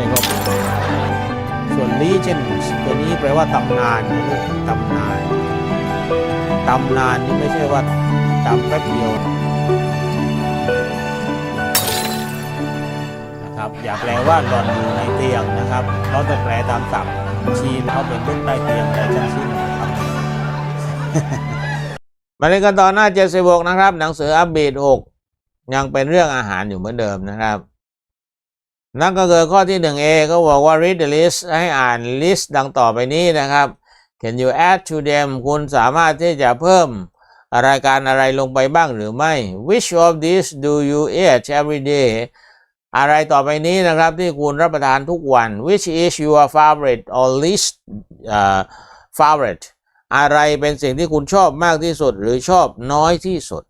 ช่ครับ ส่วน legends ตัวนี้แปลว่าตำนานนะลูกตำนานตำนานนี่ไม่ใช่ว่าตำแป๊บเดียวนะครับอย่าแปลว่าหลอนอยู่ในเตียงนะครับเราจะแปลตามศัพท์ชีนเขาเป็นลูกใต้เตียงอะไรทั้งสิ้นนะครับมาเรียนกันต่อหน้า76นะครับ หนังสืออัปเดต6ยังเป็นเรื่องอาหารอยู่เหมือนเดิมนะครับ นั่นก็คือข้อที่ 1A ก็บอกว่า read the list ให้อ่าน list ดังต่อไปนี้นะครับ Can you add to them คุณสามารถที่จะเพิ่มรายการอะไรลงไปบ้างหรือไม่ Which of these do you eat every day อะไรต่อไปนี้นะครับที่คุณรับประทานทุกวัน Which is your favorite or least uh, favorite อะไรเป็นสิ่งที่คุณชอบมากที่สุดหรือชอบน้อยที่สุด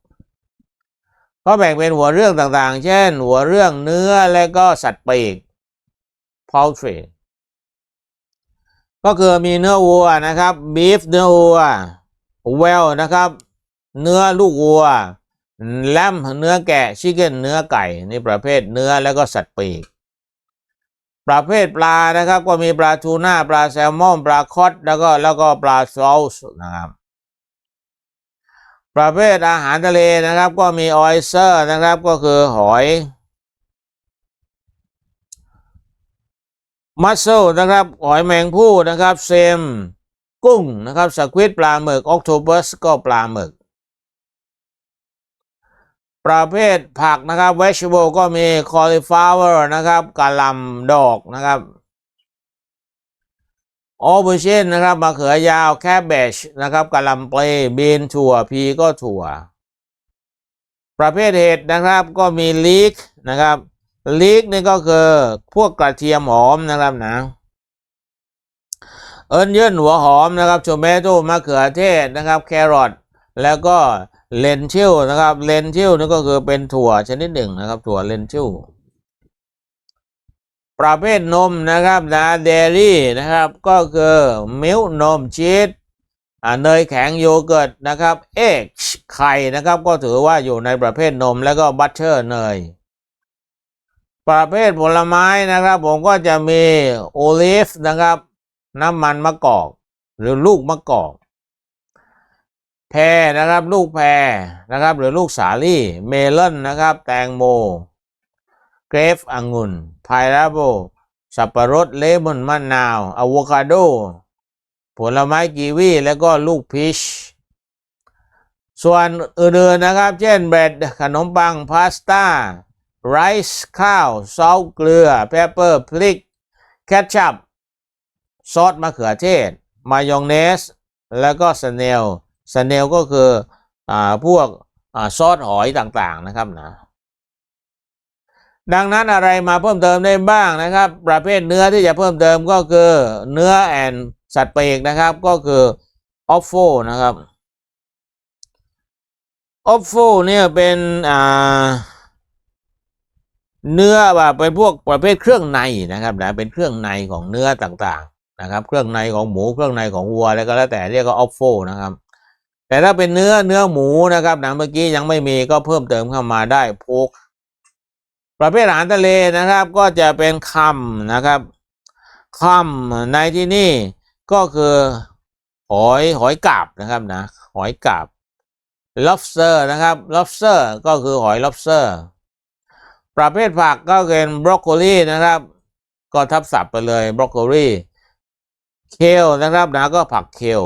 ก็แบ่งเป็นหัวเรื่องต่างๆ เช่น หัวเรื่องเนื้อและก็สัตว์ปีก poultry ก็คือมีเนื้อวัวนะครับ beef เนื้อวัว well นะครับ เนื้อลูกวัว lamb เนื้อแกะ chicken เนื้อไก่นี่ประเภทเนื้อแล้วก็สัตว์ปีก ประเภทปลานะครับ ก็มีปลาทูน่าปลาแซลมอนปลาคอดแล้วก็แล้วก็ปลาซอสนะครับ ประเภทอาหารทะเลนะครับ ก็มีออยเซอร์นะครับก็คือหอยมัสเซลนะครับหอยแมงผู้นะครับเซมกุ้งนะครับสควิดปลาหมึกออกโทบัสก็ปลาหมึก ประเภทผักนะครับ vegetable ก็มี cauliflower นะครับกะหล่ำดอกนะครับ ออ u เชนนะครับมะเขือยาวแคบเบชนะครับกะหล่ำปลีบีนถั่วพีก็ถั่ว ประเภทเห็ดนะครับก็มีลีกนะครับลีกนี่ก็คือพวกกระเทียมหอมนะครับนะเอิญเยื่นหัวหอมนะครับโชเมโตมะเขือเทศนะครับ แครอทแล้วก็เลนชิลนะครับเลนชิลนี่ก็คือเป็นถั่วชนิดหนึ่งนะครับ ถั่วเลนชิล ประเภทนมนะครับนะเดรี่นะครับก็คือมิลนมชีสเนยแข็งโยเกิร์ตนะครับเอ็กไข่นะครับก็ถือว่าอยู่ในประเภทนมแล้วก็บัตเตอร์เนยประเภทผลไม้นะครับ ผมก็จะมีโอลิฟนะครับ น้ำมันมะกอก หรือลูกมะกอกแพรนะครับ ลูกแพรนะครับ หรือลูกสาลี่เมลอนนะครับ แตงโม เกรฟองุ่นพายแอปเปิลสับปะรดเลมอนมะนาวอะโวคาโด ผลไม้กีวีแล้วก็ลูกพีชส่วนอื่นๆนะครับ เช่นเบรดขนมปัง พาสต้าไรซ์ข้าวซอสเกลือเปปเปอร์พริก แคชชัพซอสมะเขือเทศ มายองเนส แล้วก็สเนลสเนลก็คืออพวกอซอสหอยต่างๆนะครับนะ ดังนั้นอะไรมาเพิ่มเติมได้บ้างนะครับ ประเภทเนื้อที่จะเพิ่มเติมก็คือเนื้อแอนสัตว์ปีกนะครับก็คือออฟโฟนะครับออฟโฟเนี่ยเป็นอ่าเนื้อแบบเป็นพวกประเภทเครื่องในนะครับนะเป็นเครื่องในของเนื้อต่างๆนะครับ เครื่องในของหมูเครื่องในของวัวแล้วก็แล้วแต่เรียกว่าออฟโฟนะครับแต่ถ้าเป็นเนื้อเนื้อหมูนะครับนะเมื่อกี้ยังไม่มีก็เพิ่มเติมเข้ามาได้โพก ประเภทอาหารทะเลนะครับ ก็จะเป็นคำนะครับคำในที่นี่ก็คือหอยหอยกาบนะครับนะหอยกาบ lobster นะครับ lobster ก็คือหอย lobster ประเภทผักก็เป็นบรอกโคลีนะครับ ก็ทับศัพท์ไปเลยบรอกโคลีเคลนะครับนะก็ผักเคล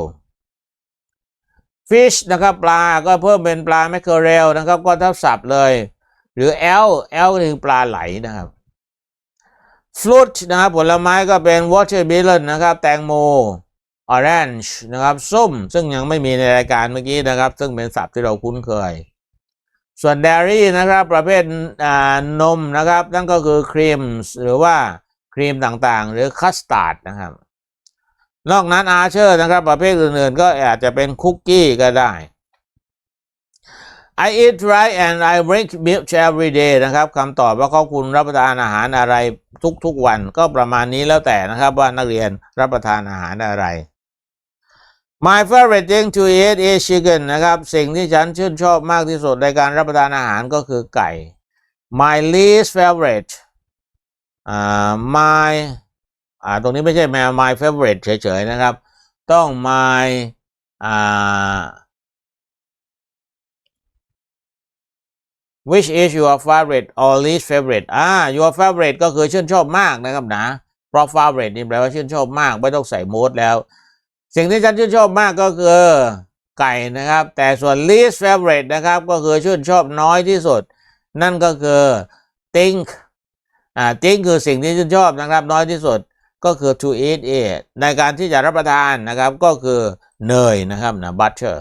fish นะครับปลาก็เพิ่มเป็นปลาแมคเคอเรลนะครับ ก็ทับศัพท์เลย หรือ L L ก็คือปลาไหลนะครับ fruit นะครับผลไม้ก็เป็น watermelon นะครับแตงโม orange นะครับส้ม ซึ่งยังไม่มีในรายการเมื่อกี้นะครับ ซึ่งเป็นศัพท์ที่เราคุ้นเคย ส่วน dairy นะครับประเภทนมนะครับ นั่นก็คือครีมหรือว่าครีมต่างๆ หรือคัสตาร์ดนะครับ นอกนั้นอาเชอร์นะครับ ประเภทอื่นๆ ก็อาจจะเป็นคุกกี้ก็ได้ I eat rice and I drink milk every day นะครับคำตอบว่าเขาคุณรับประทานอาหารอะไรทุกๆวันก็ประมาณนี้แล้วแต่นะครับว่านักเรียนรับประทานอาหารอะไร My favorite thing to eat is chicken นะครับ สิ่งที่ฉันชื่นชอบมากที่สุดในการรับประทานอาหารก็คือไก่ My least favorite อ่า my อ่าตรงนี้ไม่ใช่ my my favorite เฉยๆนะครับ ต้อง my อ่า which is your favorite or least favorite อ่า your favorite ก็คือชื่นชอบมากนะครับนะ เพราะ favorite นี่แปลว่าชื่นชอบมาก ไม่ต้องใส่ most แล้ว สิ่งที่ฉันชื่นชอบมากก็คือไก่นะครับ แต่ส่วน least favorite นะครับ ก็คือชื่นชอบน้อยที่สุด นั่นก็คือ think อ่า think คือสิ่งที่ชื่นชอบนะครับ น้อยที่สุดก็คือ to eat it ในการที่จะรับประทานนะครับ ก็คือเนยนะครับนะ butter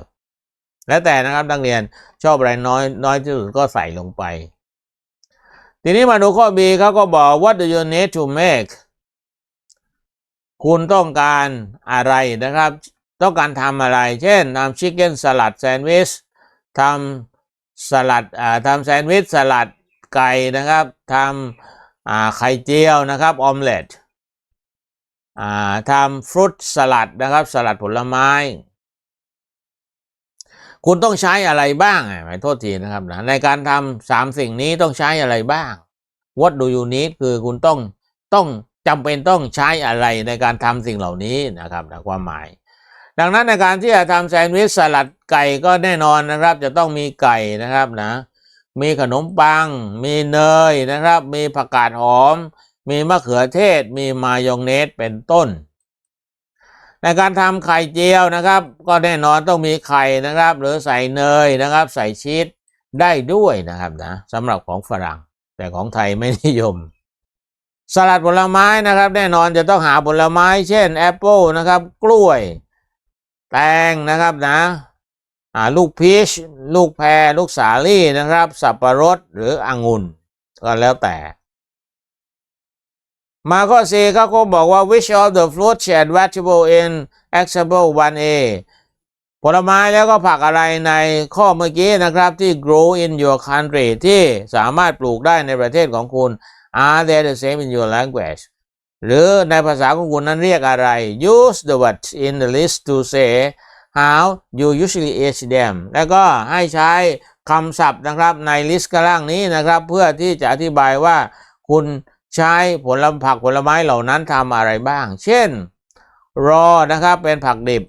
แล้วแต่นะครับนักเรียนชอบอะไรน้อยน้อยที่สุดก็ใส่ลงไป ทีนี้มาดูข้อ B เขาก็บอก what do you need to make คุณต้องการอะไรนะครับ ต้องการทำอะไร เช่นทำชิคเก้นสลัดแซนด์วิชทำสลัดอ่าทำแซนด์วิชสลัดไก่นะครับทำอ่าไข่เจียวนะครับออมเล็ตอ่าทำฟรุตสลัดนะครับ สลัดผลไม้ คุณต้องใช้อะไรบ้างอะขอโทษทีนะครับนะในการทำสามสิ่งนี้ต้องใช้อะไรบ้าง What do you need คือคุณต้องต้องจำเป็นต้องใช้อะไรในการทำสิ่งเหล่านี้นะครับนะความหมาย ดังนั้นในการที่จะทำแซนด์วิชสลัดไก่ก็แน่นอนนะครับ จะต้องมีไก่นะครับนะมีขนมปัง มีเนยนะครับ มีผักกาดหอม มีมะเขือเทศ มีมายองเนสเป็นต้น ในการทำไข่เจียวนะครับ ก็แน่นอนต้องมีไข่นะครับ หรือใส่เนยนะครับ ใส่ชีสได้ด้วยนะครับนะสำหรับของฝรั่ง แต่ของไทยไม่นิยม สลัดผลไม้นะครับ แน่นอนจะต้องหาผลไม้ เช่นแอปเปิลนะครับ กล้วย แตงนะครับนะลูกพีชลูกแพรลูกสาลี่นะครับ สับปะรดหรือองุ่นก็แล้วแต่ มาข้อสี่เขาก็บอกว่า which of the fruits and vegetable in example 1a ผลไม้แล้วก็ผักอะไรในข้อเมื่อกี้นะครับที่ grow in your country ที่สามารถปลูกได้ในประเทศของคุณ are they the same in your language หรือในภาษาของคุณนั้นเรียกอะไร use the words in the list to say how you usually eat them แล้วก็ให้ใช้คำศัพท์นะครับในลิสต์ข้างล่างนี้นะครับ เพื่อที่จะอธิบายว่าคุณ ใช้ผลผักผลไม้เหล่านั้นทำอะไรบ้าง เช่น raw นะครับเป็นผักดิบ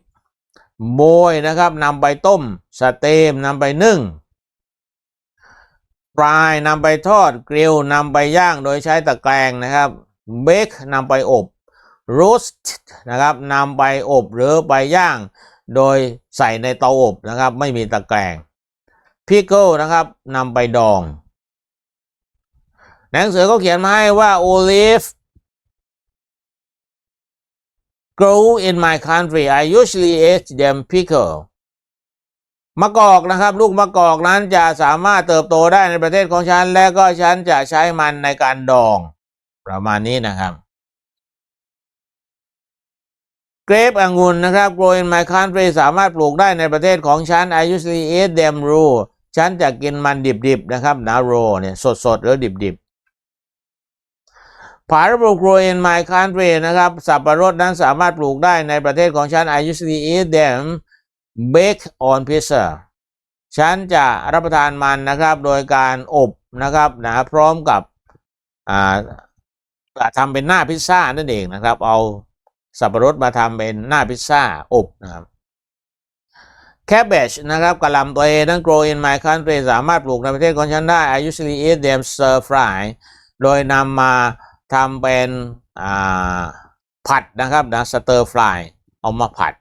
โบยนะครับนำไปต้มสเตมนำไปนึ่งฟรายนำไปทอดกริลนำไปย่างโดยใช้ตะแกรงนะครับเบคนำไปอบโรสต์นะครับนำไปอบหรือไปย่าง โดยใส่ในเตาอบนะครับ ไม่มีตะแกรงพิกเกิลนะครับนำไปดอง หนังสือเขาเขียนมาให้ว่า olive grow in my country I usually eat them pickle มะกอกนะครับ ลูกมะกอกนั้นจะสามารถเติบโตได้ในประเทศของฉัน และก็ฉันจะใช้มันในการดอง ประมาณนี้นะครับเกรปองุ่นนะครับ grow in my country สามารถปลูกได้ในประเทศของฉัน I usually eat them raw ฉันจะกินมันดิบๆนะครับนะ raw เนี่ยสดๆหรือดิบๆ pineapple grow in my country นะครับ สับปะรดนั้นสามารถปลูกได้ในประเทศของฉัน I usually eat them baked on pizza ฉันจะรับประทานมันนะครับ โดยการอบนะครับนะพร้อมกับอ่าทำเป็นหน้าพิซซ่านั่นเองนะครับ เอาสับปะรดมาทำเป็นหน้าพิซซ่าอบนะครับ cabbage นะครับกะหล่ำตัวเองนั้น grow in my country สามารถปลูกในประเทศของฉันได้ I usually eat them stir fry โดยนำมา ทำเป็นผัดนะครับนะ stir fry เอามาผัด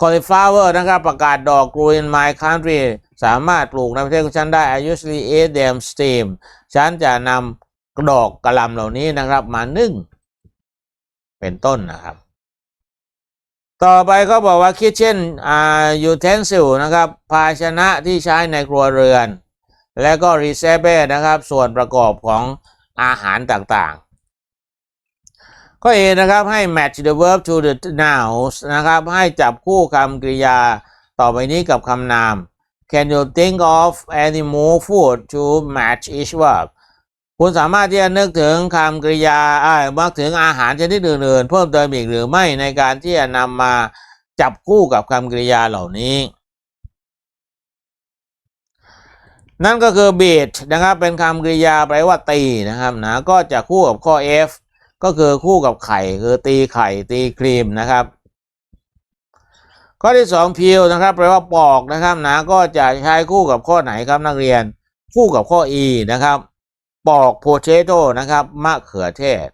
cauliflower นะครับประกาศดอก grow in my country สามารถปลูกในประเทศของฉันได้ I usually eat them steam ฉันจะนำดอกกระลำเหล่านี้นะครับมานึ่ง เป็นต้นนะครับ ต่อไปเขาบอกว่า kitchen อ่า utensil นะครับ ภาชนะที่ใช้ในครัวเรือน และก็ recipe นะครับ ส่วนประกอบของ อาหารต่างๆ ข้อ A นะครับให้ match the verb to the nouns นะครับให้จับคู่คำกริยาต่อไปนี้กับคำนาม Can you think of any more food to match each verb คุณสามารถที่จะนึกถึงคำกริยาอ่ามักถึงอาหารชนิดอื่นๆ เพิ่มเติมอีกหรือไม่ในการที่จะนำมาจับคู่กับคำกริยาเหล่านี้ นั่นก็คือ beat นะครับ เป็นคำกริยาแปลว่าตีนะครับนะก็จะคู่กับข้อ F ก็คือคู่กับไข่ คือตีไข่ตีครีมนะครับ ข้อที่สองพิวนะครับ แปลว่าปอกนะครับนะก็จะใช้คู่กับข้อไหนครับนักเรียน คู่กับข้อ E นะครับ ปอก potato นะครับมะเขือเทศ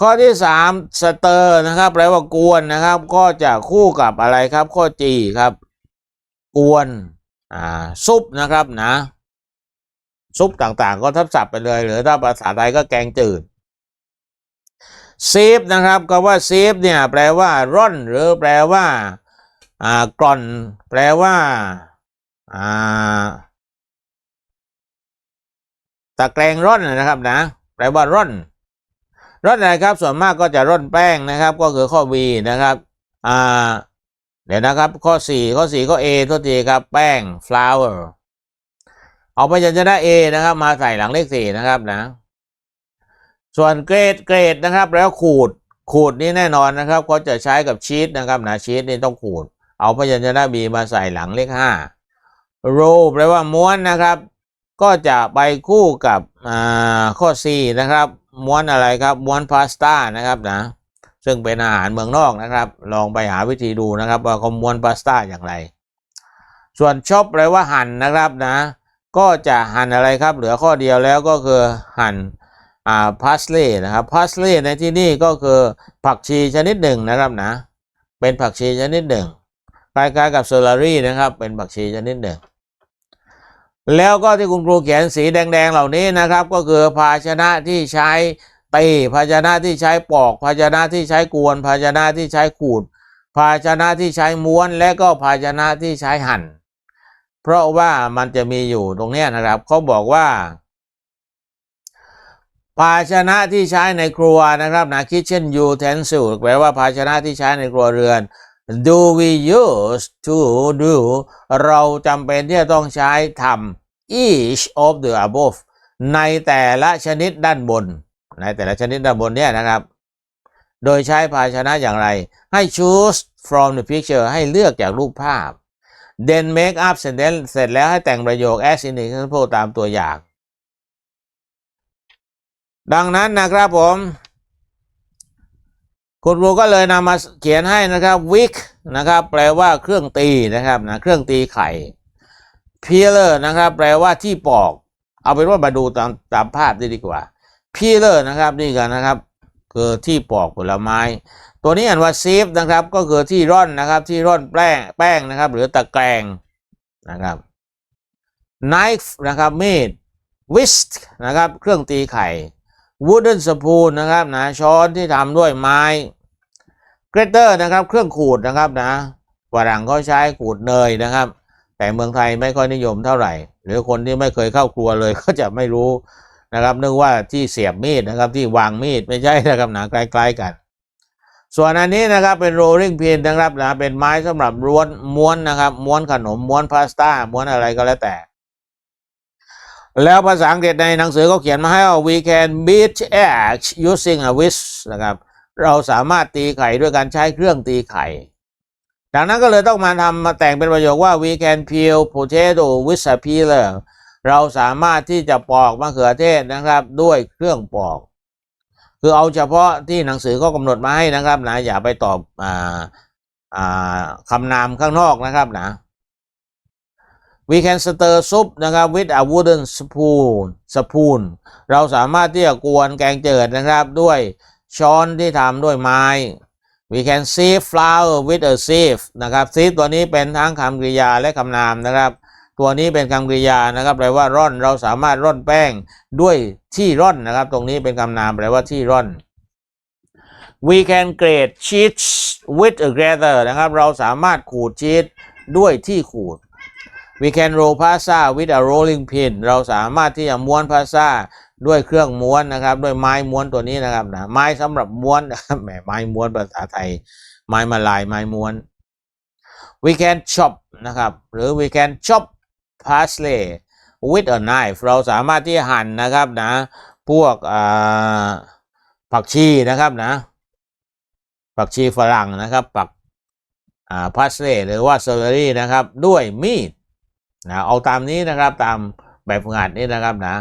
ข้อที่สามสเตอร์นะครับ แปลว่ากวนนะครับ ก็จะคู่กับอะไรครับ ข้อ G ครับ กวนอ่าซุปนะครับนะ ซุปต่างๆ ก็ทับศัพท์ไปเลย หรือถ้าภาษาไทยก็แกงจืดซีฟนะครับก็ว่าซีฟเนี่ยแปลว่าร่อน หรือแปลว่าอ่ากร่อน แปลว่าอ่าตะแกรงร่อนนะครับนะ แปลว่าร่อน ร่อนอะไรครับ ส่วนมากก็จะร่อนแป้งนะครับ ก็คือข้อ B นะครับอ่า เดี๋ยวนะครับ ข้อ 4 ข้อ 4 ข้อ A โทษทีครับแป้ง flour เอาพยัญชนะ A นะครับ มาใส่หลังเลข 4 นะครับนะ ส่วนเกรดเกรดนะครับ แล้วขูดขูดนี่แน่นอนนะครับเขาจะใช้กับชีสนะครับนะชีสนี่ต้องขูด เอาพยัญชนะ B มาใส่หลังเลข 5 roll แปลว่าม้วนนะครับ ก็จะไปคู่กับอ่าข้อ C นะครับ ม้วนอะไรครับ ม้วนพาสต้านะครับนะ ซึ่งเป็นอาหารเมืองนอกนะครับ ลองไปหาวิธีดูนะครับว่าเขาม้วนพาสต้าอย่างไร ส่วนชอปแปลว่าหั่นนะครับนะ ก็จะหั่นอะไรครับ เหลือข้อเดียวแล้วก็คือหั่นอ่าพาสเลย์นะครับพาสเลย์ในที่นี่ก็คือผักชีชนิดหนึ่งนะครับนะ เป็นผักชีชนิดหนึ่งคล้ายๆกับเซอร์ลารี่นะครับ เป็นผักชีชนิดหนึ่งแล้วก็ที่คุณครูเขียนสีแดงๆเหล่านี้นะครับ ก็คือภาชนะที่ใช้ ตีภาชนะที่ใช้ปอก ภาชนะที่ใช้กวน ภาชนะที่ใช้ขูด ภาชนะที่ใช้ม้วนและก็ภาชนะที่ใช้หั่น เพราะว่ามันจะมีอยู่ตรงนี้นะครับเขาบอกว่า ภาชนะที่ใช้ในครัวนะครับนะ kitchen utensil แปลว่าภาชนะที่ใช้ในครัวเรือน do we use to do เราจำเป็นที่จะต้องใช้ทำ each of the above ในแต่ละชนิดด้านบน ในแต่ละชนิดด้านบนเนี่ยนะครับ โดยใช้ภาชนะอย่างไร ให้ choose from the picture ให้เลือกจากรูปภาพ then make up sentence เสร็จแล้วให้แต่งประโยค as in example ตามตัวอย่าง ดังนั้นนะครับผม คุณครูก็เลยนำมาเขียนให้นะครับ wick นะครับ แปลว่าเครื่องตีนะครับนะเครื่องตีไข่ peeler นะครับ แปลว่าที่ปอก เอาเป็นว่ามาดูตามตามภาพด้ดีกว่า peeler นะครับนี่กันนะครับคือที่ปอกผลไม้ ตัวนี้อ่านว่า sieve นะครับก็คือที่ร่อนนะครับที่ร่อนแป้งแป้งนะครับ หรือตะแกรงนะครับ knife นะครับมีด whisk นะครับเครื่องตีไข่ wooden spoon นะครับนะช้อนที่ทำด้วยไม้ grater นะครับเครื่องขูดนะครับนะฝรั่งเขาใช้ขูดเนยนะครับ แต่เมืองไทยไม่ค่อยนิยมเท่าไหร่ หรือคนที่ไม่เคยเข้าครัวเลยก็จะไม่รู้ นะครับนึกว่าที่เสียบมีดนะครับที่วางมีดไม่ใช่นะครับหนะใกล้ๆกัน ส่วนอันนี้นะครับเป็น rolling pin นะครับนะเป็นไม้สำหรับม้วนม้วนนะครับม้วนขนมม้วนพาสต้าม้วนอะไรก็แล้วแต่ แล้วภาษาอังกฤษในหนังสือเขาเขียนมาให้ว่า we can beat eggs using a whisk นะครับเราสามารถตีไข่ด้วยการใช้เครื่องตีไข่ดังนั้นก็เลยต้องมาทำมาแต่งเป็นประโยคว่า we can peel potato with a peeler เราสามารถที่จะปอกมะเขือเทศนะครับด้วยเครื่องปอก คือเอาเฉพาะที่หนังสือเขากำหนดมาให้นะครับนะอย่าไปตอบอ่าอ่าคำนามข้างนอกนะครับนะ we can stir soup นะครับ with a wooden spoon spoon เราสามารถที่จะกวนแกงเจิดนะครับด้วยช้อนที่ทำด้วยไม้ we can sieve flour with a sieve นะครับ sieve ตัวนี้เป็นทั้งคำกริยาและคำนามนะครับ ตัวนี้เป็นคำกริยานะครับแปลว่าร่อนเราสามารถร่อนแป้งด้วยที่ร่อนนะครับ ตรงนี้เป็นคำนามแปลว่าที่ร่อน we can grate cheese with a grater นะครับ เราสามารถขูดชีสด้วยที่ขูด we can roll pasta with a rolling pin เราสามารถที่จะม้วนพาสต้าด้วยเครื่องม้วนนะครับ ด้วยไม้ม้วนตัวนี้นะครับนะไม้สำหรับม้วนนะครับแหมไม้ม้วนภาษาไทย ไม้มาลายไม้ม้วน we can chop นะครับ หรือ we can chop parsley with a knife เราสามารถที่หั่นนะครับนะพวกผักชีนะครับนะ ผักชีฝรั่งนะครับผักอ่าสเลหรือว่าเซอร์รี่นะครับ ด้วยมีดนะเอาตามนี้นะครับตามแบบฝึกหัดนี้นะครับนะ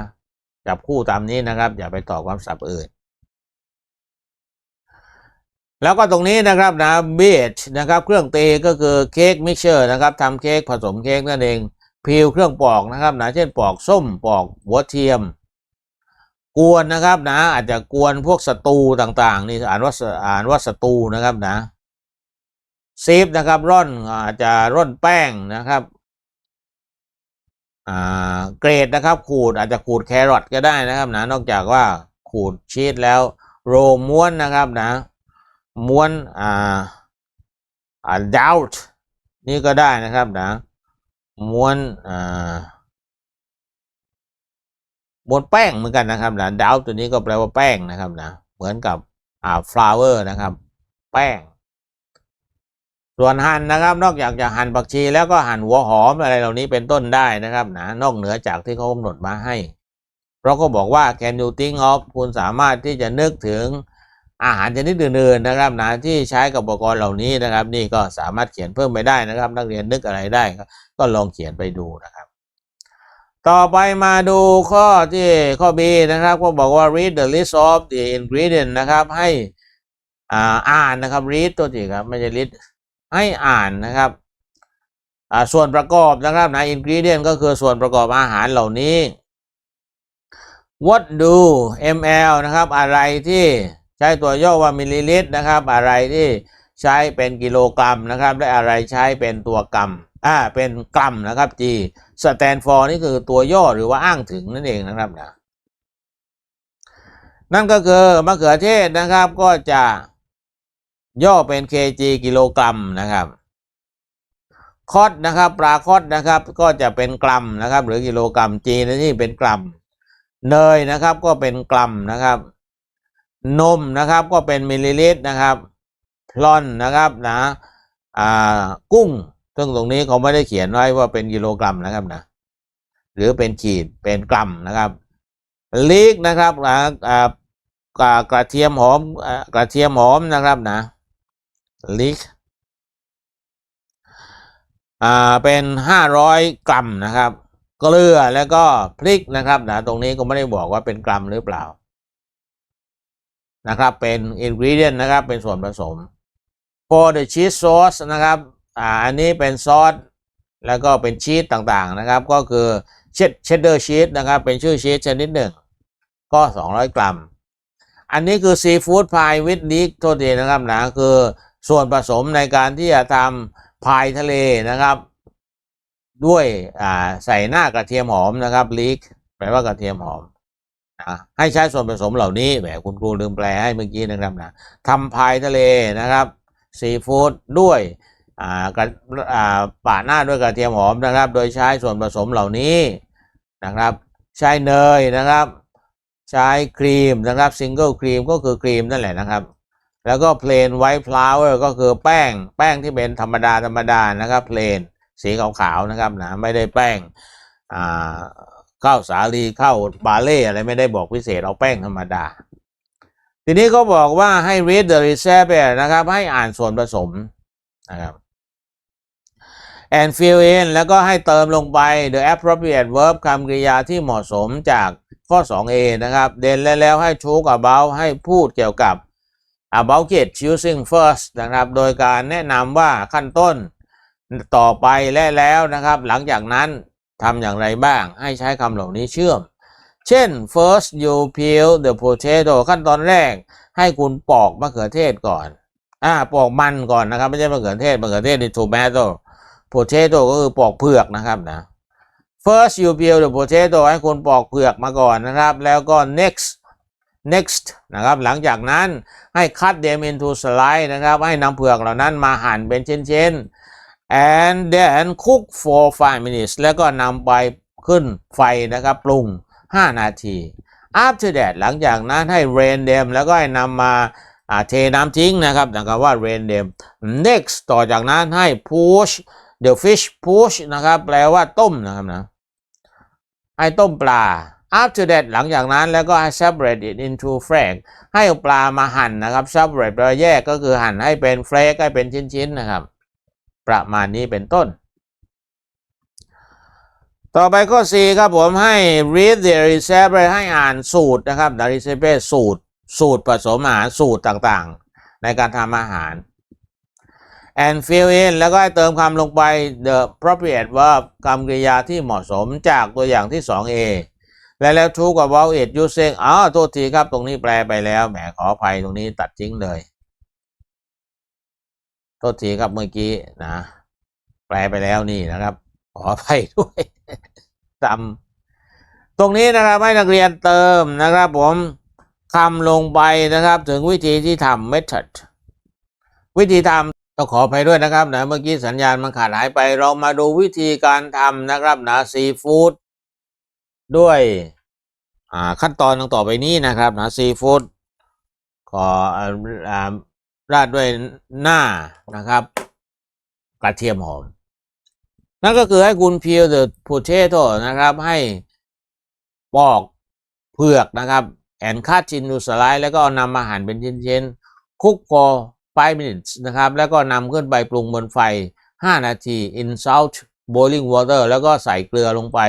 จับคู่ตามนี้นะครับ อย่าไปต่อความสับอื่น แล้วก็ตรงนี้นะครับนะเบชนะครับ เครื่องตีก็คือเค้กมิกเชอร์นะครับทำเค้กผสมเค้กนั่นเอง พิวเครื่องปอกนะครับนะเช่นปอกส้มปอกหัวเทียม กวนนะครับนะ อาจจะกวนพวกศัตรูต่างๆนี่อ่านว่าอ่านว่าศัตรูนะครับนะซีฟนะครับร่อนอาจจะร่อนแป้งนะครับอ่าเกรดนะครับ ขูดอาจจะขูดแครอทก็ได้นะครับนะนอกจากว่าขูดชีสแล้ว โรม้วนนะครับนะม้วนอ่าอ่าดาวต์นี่ก็ได้นะครับนะ ม้วนอ่าม้วนแป้งเหมือนกันนะครับนะดาวตัวนี้ก็แปลว่าแป้งนะครับนะเหมือนกับอ่า flower นะครับ แป้ง ส่วนหั่นนะครับ นอกจากจะหั่นผักชีแล้วก็หั่นหัวหอมอะไรเหล่านี้เป็นต้นได้นะครับนะนอกเหนือจากที่เขากำหนดมาให้ เราก็บอกว่า can you think of คุณสามารถที่จะนึกถึง อาหารชนิดอื่นๆนะครับนะที่ใช้กับอุปกรณ์เหล่านี้นะครับ นี่ก็สามารถเขียนเพิ่มไปได้นะครับ นักเรียนนึกอะไรได้ก็ลองเขียนไปดูนะครับ ต่อไปมาดูข้อที่ข้อ B นะครับ ก็บอกว่า read the list of the ingredient นะครับ ให้อ่าอ่านนะครับ read ตัวทีครับไม่ใช่ read ให้อ่านนะครับอ่าส่วนประกอบนะครับนะ ingredient ก็คือส่วนประกอบอาหารเหล่านี้ what do ml นะครับ อะไรที่ ใช้ตัวย่อว่ามิลลิลิตรนะครับ อะไรที่ใช้เป็นกิโลกรัมนะครับ และอะไรใช้เป็นตัวกรัมอ่าเป็นกรัมนะครับ G stand for นี่คือตัวย่อหรือว่าอ้างถึงนั่นเองนะครับนะนั่นก็คือมะเขือเทศนะครับก็จะย่อเป็น kg กิโลกรัมนะครับ คอดนะครับปลาคอดนะครับ ก็จะเป็นกรัมนะครับ หรือกิโลกรัม G นี่เป็นกรัม เนยนะครับก็เป็นกรัมนะครับ นมนะครับก็เป็นมิลลิลิตรนะครับพลอนนะครับนะอ่ากุ้ง ซึ่งตรงนี้เขาไม่ได้เขียนไว้ว่าเป็นกิโลกรัมนะครับนะหรือเป็นขีดเป็นกรัมนะครับลีกนะครับนะอ่ากระเทียมหอมกระเทียมหอมนะครับนะลีกอ่าเป็นห้าร้อยกรัมนะครับ เกลือแล้วก็พริกนะครับนะตรงนี้ก็ไม่ได้บอกว่าเป็นกรัมหรือเปล่า นะครับเป็น ingredient นะครับเป็นส่วนผสม for the cheese sauce นะครับอ่าอันนี้เป็นซอสแล้วก็เป็นชีสต่างๆนะครับ ก็คือเชดเชดเดอร์ชีสนะครับเป็นชื่อชีสชนิดหนึ่ง ก็ 200 กรัม อันนี้คือซีฟู้ดพายวิดลิกโทษทีนะครับนะคือส่วนผสมในการที่จะทำพายทะเลนะครับ ด้วยอ่าใส่หน้ากระเทียมหอมนะครับลิกแปลว่ากระเทียมหอม ให้ใช้ส่วนผสมเหล่านี้แหมคุณครูลืมแปลให้เมื่อกี้นะครับนะทำพายทะเลนะครับซีฟู้ดด้วยอ่ากระอ่าป่าหน้าด้วยกระเทียมหอมนะครับ โดยใช้ส่วนผสมเหล่านี้นะครับ ใช้เนยนะครับ ใช้ครีมนะครับซิงเกิลครีมก็คือครีมนั่นแหละนะครับ แล้วก็เพลนไวท์ฟลาวเวอร์ก็คือแป้ง แป้งที่เป็นธรรมดาธรรมดานะครับเพลนสีขาวๆนะครับนะไม่ได้แป้งอ่า ข้าวสาลีข้าวบาเล่อะไรไม่ได้บอกพิเศษเอาแป้งธรรมดา ทีนี้ก็บอกว่าให้ read the recipe นะครับ ให้อ่านส่วนผสมนะครับ and fill in แล้วก็ให้เติมลงไป the appropriate verb คำกริยาที่เหมาะสมจากข้อ 2a นะครับเด่นแล้วแล้วให้ talk about ให้พูดเกี่ยวกับ about it choosing first นะครับ โดยการแนะนำว่าขั้นต้นต่อไปและแล้วนะครับ หลังจากนั้น ทำอย่างไรบ้าง ให้ใช้คำเหล่านี้เชื่อม เช่น first you peel the potato ขั้นตอนแรก ให้คุณปอกมะเขือเทศก่อน อ่า ปอกมันก่อนนะครับ ไม่ใช่มะเขือเทศ มะเขือเทศนี่ tomato potato ก็คือปอกเผือกนะครับนะ first you peel the potato ให้คุณปอกเผือกมาก่อนนะครับ แล้วก็ next next นะครับ หลังจากนั้นให้ cut them into slice นะครับ ให้นำเผือกเหล่านั้นมาหั่นเป็นชิ้นๆ and then cook for 5 minutes แล้วก็นำไปขึ้นไฟนะครับปรุง 5 นาที after that หลังจากนั้นให้ rain them แล้วก็ให้นำมาเทน้ำทิ้งนะครับนะครับว่า rain them next ต่อจากนั้นให้ push the fish push นะครับแปลว่าต้มนะครับนะให้ต้มปลา after that หลังจากนั้นแล้วก็ให้ separate it into flake ให้ปลามาหั่นนะครับ separate แปลว่าแยกก็คือหั่นให้เป็น flake ให้เป็นชิ้นๆนะครับ ประมาณนี้เป็นต้น ต่อไปข้อ4ครับผมให้ read the recipe ให้อ่านสูตรนะครับ the recipe สูตร สูตรผสมอาหารสูตรต่างๆ ในการทำอาหาร and fill in แล้วก็ให้เติมคำลงไป the appropriate verb คำกริยาที่เหมาะสมจากตัวอย่างที่ 2a และแล้ว to กับ about it using อ๋อโทษทีครับ ตรงนี้แปลไปแล้ว แหมขออภัยตรงนี้ตัดทิ้งเลย โทษทีครับเมื่อกี้นะแปลไปแล้วนี่นะครับ ขออภัยด้วยจำตรงนี้นะครับให้นักเรียนเติมนะครับ ผมคำลงไปนะครับ ถึงวิธีที่ทำ method วิธีทำต้องขออภัยด้วยนะครับนะเมื่อกี้สัญญาณมันขาดหายไปเรามาดูวิธีการทำนะครับนะซีฟู้ดด้วยขั้นตอนดังต่อไปนี้นะครับนะซีฟู้ดขออ่าอ่า ราดด้วยหน้านะครับ กระเทียมหอม นั่นก็คือให้คุณเพียวเดอะโพเทโตนะครับ ให้ปอกเผือกนะครับแอนคัดชินดูสไลด์แล้วก็นำมาหั่นเป็นชิ้นๆคุกพอ5 minutes นะครับ แล้วก็นำขึ้นไปปรุงบนไฟ 5 นาที in salt boiling water แล้วก็ใส่เกลือลงไป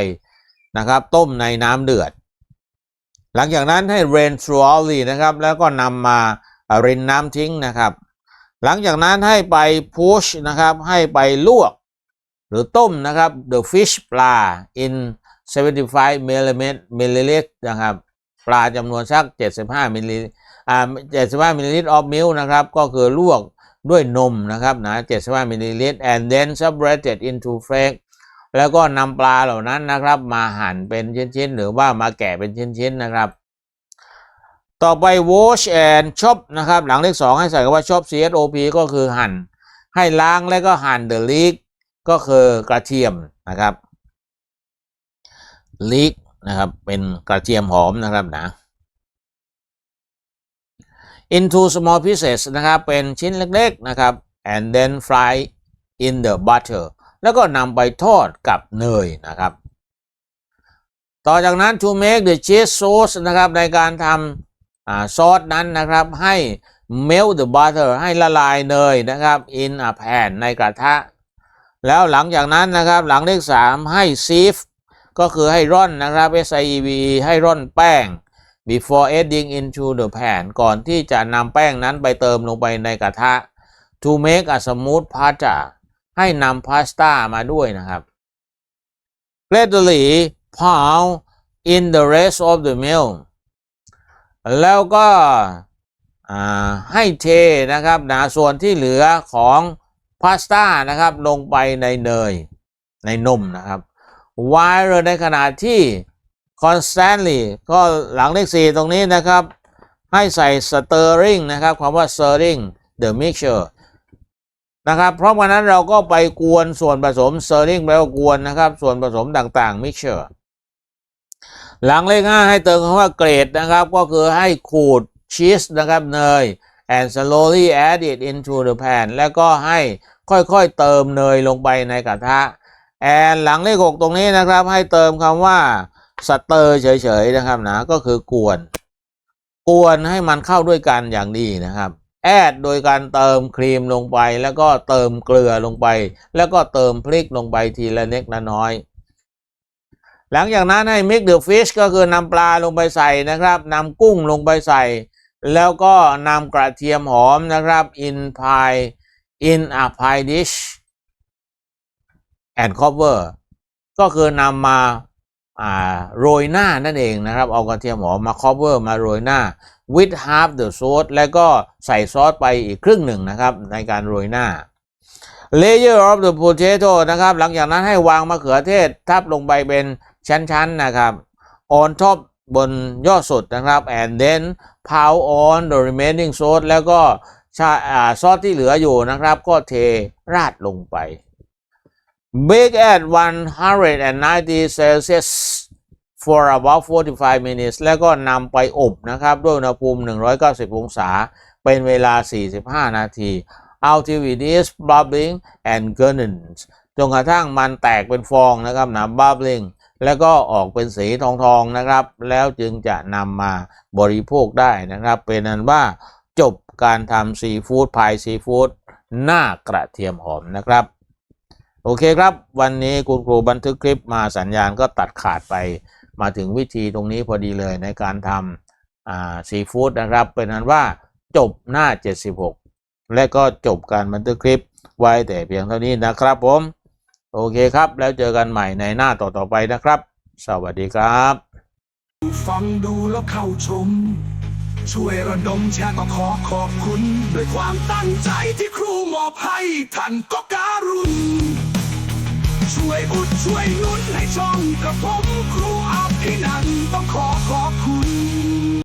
นะครับ ต้มในน้ำเดือด หลังจากนั้นให้ rain slowly นะครับ แล้วก็นำมา รินน้ำทิ้งนะครับ หลังจากนั้นให้ไป push นะครับ ให้ไปลวก หรือต้มนะครับ the fish ปลา in 75 milliliter นะครับ ปลาจำนวนสัก 75 มิลลิอ่า75 มิลลิลิตร of milk นะครับ ก็คือลวกด้วยนมนะครับนะ75 มิลลิลิตร and then separated into flake แล้วก็นำปลาเหล่านั้นนะครับ มาหั่นเป็นชิ้นๆ หรือว่ามาแกะเป็นชิ้นๆ นะครับ ต่อไป wash and chop นะครับ หลังเลขสองให้ใส่คำว่า chop chop ก็คือหั่น ให้ล้างแล้วก็หั่น the leek ก็คือกระเทียมนะครับ leek นะครับ เป็นกระเทียมหอมนะครับนะ into small pieces นะครับ เป็นชิ้นเล็กๆนะครับ and then fry in the butter แล้วก็นำไปทอดกับเนยนะครับ ต่อจากนั้น to make the cheese sauce นะครับในการทำ ซอสนั้นนะครับให้ melt the butter ให้ละลายเนยนะครับ in a pan ในกระทะ แล้วหลังจากนั้นนะครับหลังเลขสามให้ sieve ก็คือให้ร่อนนะครับ S I E V E ให้ร่อนแป้ง before adding into the pan ก่อนที่จะนำแป้งนั้นไปเติมลงไปในกระทะ to make a smooth pasta ให้นำพาสต้ามาด้วยนะครับ gradually pound in the rest of the milk แล้วก็ให้เทนะครับนะส่วนที่เหลือของพาสต้านะครับลงไปในเนยในนมนะครับ while ในขณะที่ constantly ก็หลังเลขสี่ตรงนี้นะครับ ให้ใส่ stirring นะครับคำว่า stirring the mixture นะครับเพราะวันนั้นเราก็ไปกวนส่วนผสม stirring แปลว่ากวนนะครับ ส่วนผสมต่างๆ mixture หลังเลขห้าให้เติมคำว่าเกรดนะครับ ก็คือให้ขูดชีสนะครับเนย and slowly add it into the pan แล้วก็ให้ค่อยๆเติมเนยลงไปในกระทะ and หลังเลขหกตรงนี้นะครับ ให้เติมคำว่าสเตอร์เฉยๆนะครับนะก็คือกวน กวนให้มันเข้าด้วยกันอย่างดีนะครับแอดโดยการเติมครีมลงไป แล้วก็เติมเกลือลงไป แล้วก็เติมพริกลงไปทีละเล็กละน้อย หลังจากนั้นให้ mix the fish ก็คือนำปลาลงไปใส่นะครับนำกุ้งลงไปใส่ แล้วก็นำกระเทียมหอมนะครับ in pie in a pie dish and cover ก็คือนำมาอ่าโรยหน้านั่นเองนะครับ เอากระเทียมหอมมา cover มาโรยหน้า with half the sauce แล้วก็ใส่ซอสไปอีกครึ่งหนึ่งนะครับ ในการโรยหน้า layer of the potato นะครับ หลังจากนั้นให้วางมะเขือเทศทับลงไปเป็น ชั้นๆนะครับ on top บนยอดสุดนะครับ and then pour on the remaining sauce แล้วก็ซอสที่เหลืออยู่นะครับ ก็เทราดลงไป bake at 190 Celsius for about 45 minutes แล้วก็นำไปอบนะครับ ด้วยอุณหภูมิ 190 องศา เป็นเวลา 45 นาที until it is bubbling and gurns จนกระทั่งมันแตกเป็นฟองนะครับนะ bubbling แล้วก็ออกเป็นสีทองๆนะครับ แล้วจึงจะนำมาบริโภคได้นะครับ เป็นนั้นว่าจบการทำซีฟู้ดพายซีฟู้ดหน้ากระเทียมหอมนะครับ โอเคครับ วันนี้คุณครูบันทึกคลิปมาสัญญาณก็ตัดขาดไป มาถึงวิธีตรงนี้พอดีเลยในการทำซีฟู้ดนะครับ เป็นนั้นว่าจบหน้า 76 และก็จบการบันทึกคลิปไว้แต่เพียงเท่านี้นะครับผม โอเคครับ แล้วเจอกันใหม่ในหน้าต่อๆไปนะครับ สวัสดีครับ ฟังดูแล้วเข้าชม ช่วยระดมแชร์ก็ขอขอบคุณ ด้วยความตั้งใจที่ครูมอบให้ท่านก็การุณช่วยอุดช่วยหนุนให้ช่องกระผมครูอาภินันต้องขอขอบคุณ